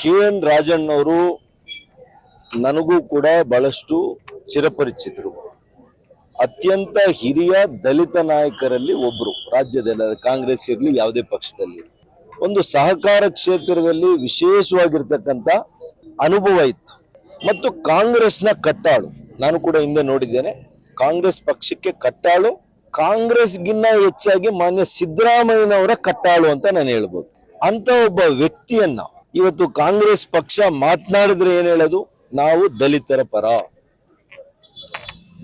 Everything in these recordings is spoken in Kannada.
ಕೆ ಎನ್ ರಾಜಣ್ಣವರು ನನಗೂ ಕೂಡ ಬಹಳಷ್ಟು ಚಿರಪರಿಚಿತರು. ಅತ್ಯಂತ ಹಿರಿಯ ದಲಿತ ನಾಯಕರಲ್ಲಿ ಒಬ್ರು, ರಾಜ್ಯದಲ್ಲಿ ಕಾಂಗ್ರೆಸ್ ಇರಲಿ, ಯಾವುದೇ ಪಕ್ಷದಲ್ಲಿ. ಒಂದು ಸಹಕಾರ ಕ್ಷೇತ್ರದಲ್ಲಿ ವಿಶೇಷವಾಗಿರ್ತಕ್ಕಂಥ ಅನುಭವ ಇತ್ತು. ಮತ್ತು ಕಾಂಗ್ರೆಸ್ನ ಕಟ್ಟಾಳು, ನಾನು ಕೂಡ ಹಿಂದೆ ನೋಡಿದ್ದೇನೆ. ಕಾಂಗ್ರೆಸ್ ಪಕ್ಷಕ್ಕೆ ಕಟ್ಟಾಳು, ಕಾಂಗ್ರೆಸ್ಗಿನ್ನ ಹೆಚ್ಚಾಗಿ ಮಾನ್ಯ ಸಿದ್ದರಾಮಯ್ಯನವರ ಕಟ್ಟಾಳು ಅಂತ ನಾನು ಹೇಳ್ಬೋದು. ಅಂತ ಒಬ್ಬ ವ್ಯಕ್ತಿಯನ್ನ ಇವತ್ತು ಕಾಂಗ್ರೆಸ್ ಪಕ್ಷ ಮಾತನಾಡಿದ್ರೆ ಏನ್ ಹೇಳೋದು? ನಾವು ದಲಿತರ ಪರ.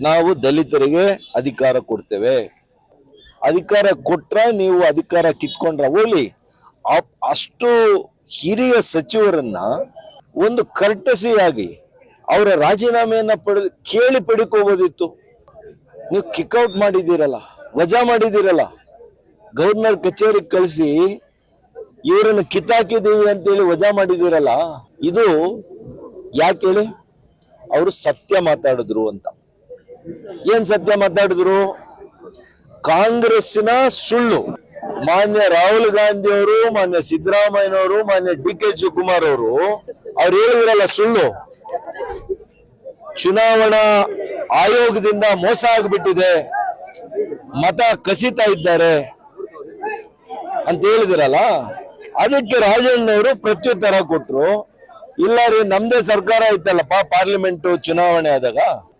ನಾವು ದಲಿತರಿಗೆ ಅಧಿಕಾರ ಕೊಡ್ತೇವೆ. ಅಧಿಕಾರ ಕೊಟ್ರ ನೀವು ಅಧಿಕಾರ ಕಿತ್ಕೊಂಡ್ರ ಹೋಗ್ಲಿ. ಅಷ್ಟು ಹಿರಿಯ ಸಚಿವರನ್ನ ಒಂದು ಕರ್ಟಸಿಯಾಗಿ ಅವರ ರಾಜೀನಾಮೆಯನ್ನ ಪಡೆದು ಕೇಳಿ ಪಡ್ಕೋಬೋದಿತ್ತು. ನೀವು ಕಿಕ್ಔಟ್ ಮಾಡಿದ್ದೀರಲ್ಲ, ವಜಾ ಮಾಡಿದ್ದೀರಲ್ಲ. ಗವರ್ನರ್ ಕಚೇರಿಗೆ ಕಳಿಸಿ ಇವರನ್ನು ಕಿತ್ತಾಕಿದ್ದೀವಿ ಅಂತೇಳಿ ವಜಾ ಮಾಡಿದಿರಲ್ಲ ಇದು ಯಾಕೆ ಹೇಳಿ? ಅವರು ಸತ್ಯ ಮಾತಾಡಿದ್ರು ಅಂತ. ಏನ್ ಸತ್ಯ ಮಾತಾಡಿದ್ರು? ಕಾಂಗ್ರೆಸ್ಸಿನ ಸುಳ್ಳು. ಮಾನ್ಯ ರಾಹುಲ್ ಗಾಂಧಿ ಅವರು, ಮಾನ್ಯ ಸಿದ್ದರಾಮಯ್ಯನವರು ಮಾನ್ಯ ಡಿ ಕೆ ಶಿವಕುಮಾರ್ ಅವರು, ಅವ್ರು ಹೇಳಿದ್ರಲ್ಲ ಸುಳ್ಳು. ಚುನಾವಣಾ ಆಯೋಗದಿಂದ ಮೋಸ ಆಗ್ಬಿಟ್ಟಿದೆ. ಮತ ಕಸಿತಾ ಇದ್ದಾರೆ ಅಂತ ಹೇಳಿದಿರಲ್ಲ ಅದಕ್ಕೆ ರಾಜಣ್ಣವರು ಪ್ರತ್ಯುತ್ತರ ಕೊಟ್ರು. ಇಲ್ಲ ರೀ, ನಮ್ದೇ ಸರ್ಕಾರ ಇತ್ತಲ್ಲಪ್ಪ ಪಾರ್ಲಿಮೆಂಟ್ ಚುನಾವಣೆ ಆದಾಗ.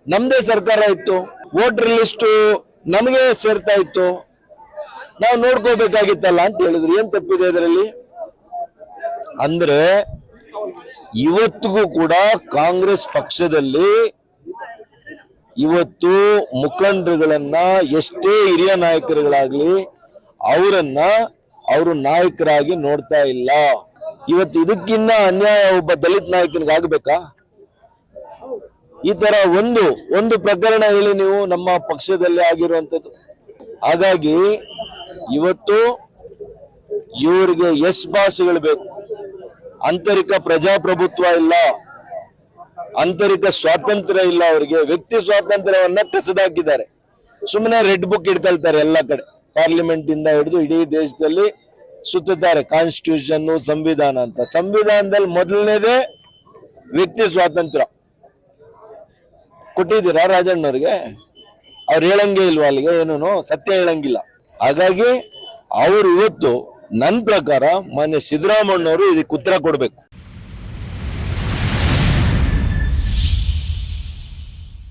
ನಮ್ದೇ ಸರ್ಕಾರ ಇತ್ತು. ವೋಟರ್ ಲಿಸ್ಟ್ ನಮಗೆ ಸೇರ್ತಾ ಇತ್ತು. ನಾವು ನೋಡ್ಕೋಬೇಕಾಗಿತ್ತಲ್ಲ ಅಂತ ಹೇಳಿದ್ರು. ಏನ್ ತಪ್ಪಿದೆ ಇದರಲ್ಲಿ? ಅಂದ್ರೆ, ಇವತ್ತಿಗೂ ಕೂಡ ಕಾಂಗ್ರೆಸ್ ಪಕ್ಷದಲ್ಲಿ ಇವತ್ತು ಮುಖಂಡರುಗಳನ್ನ ಎಷ್ಟೇ ಹಿರಿಯ ನಾಯಕರುಗಳಾಗ್ಲಿ, ಅವರನ್ನ ಅವರು ನಾಯಕರಾಗಿ ನೋಡ್ತಾ ಇಲ್ಲ. ಇವತ್ತು ಇದಕ್ಕಿನ್ನ ಅನ್ಯಾಯ ಒಬ್ಬ ದಲಿತ ನಾಯಕನಿಗೆ ಆಗ್ಬೇಕಾ ಈ ತರ ಒಂದು ಒಂದು ಪ್ರಕರಣ ಹೇಳಿ ನೀವು ನಮ್ಮ ಪಕ್ಷದಲ್ಲಿ ಆಗಿರುವಂತದ್ದು ಹಾಗಾಗಿ ಇವತ್ತು ಇವರಿಗೆ ಎಸ್ ಬಾಸ್ಗಳು ಬೇಕು. ಆಂತರಿಕ ಪ್ರಜಾಪ್ರಭುತ್ವ ಇಲ್ಲ. ಆಂತರಿಕ ಸ್ವಾತಂತ್ರ್ಯ ಇಲ್ಲ ಅವರಿಗೆ. ವ್ಯಕ್ತಿ ಸ್ವಾತಂತ್ರ್ಯವನ್ನ ಕಸದಾಕಿದ್ದಾರೆ. ಸುಮ್ಮನೆ ರೆಡ್ ಬುಕ್ ಇಟ್ಕೊಳ್ತಾರೆ ಎಲ್ಲ ಕಡೆ. ಪಾರ್ಲಿಮೆಂಟ್ ಇಂದ ಹಿಡಿದು ಇಡೀ ದೇಶದಲ್ಲಿ ಸುತ್ತಿದ್ದಾರೆ ಕಾನ್ಸ್ಟಿಟ್ಯೂಷನ್ ಸಂವಿಧಾನ ಅಂತ. ಸಂವಿಧಾನದಲ್ಲಿ ಮೊದಲನೇದೇ ವ್ಯಕ್ತಿ ಸ್ವಾತಂತ್ರ್ಯ. ಕೊಟ್ಟಿದ್ದೀರಾ ರಾಜಣ್ಣವ್ರಿಗೆ? ಅವ್ರು ಹೇಳಂಗೆ ಇಲ್ವಾ ಅಲ್ಲಿಗೆ? ಏನೂ ಸತ್ಯ ಹೇಳಂಗಿಲ್ಲ. ಹಾಗಾಗಿ ಅವರು ಇವತ್ತು ನನ್ನ ಪ್ರಕಾರ ಮಾನ್ಯ ಸಿದ್ದರಾಮಣ್ಣವರು ಇದಕ್ಕೆ ಉತ್ತರ ಕೊಡ್ಬೇಕು.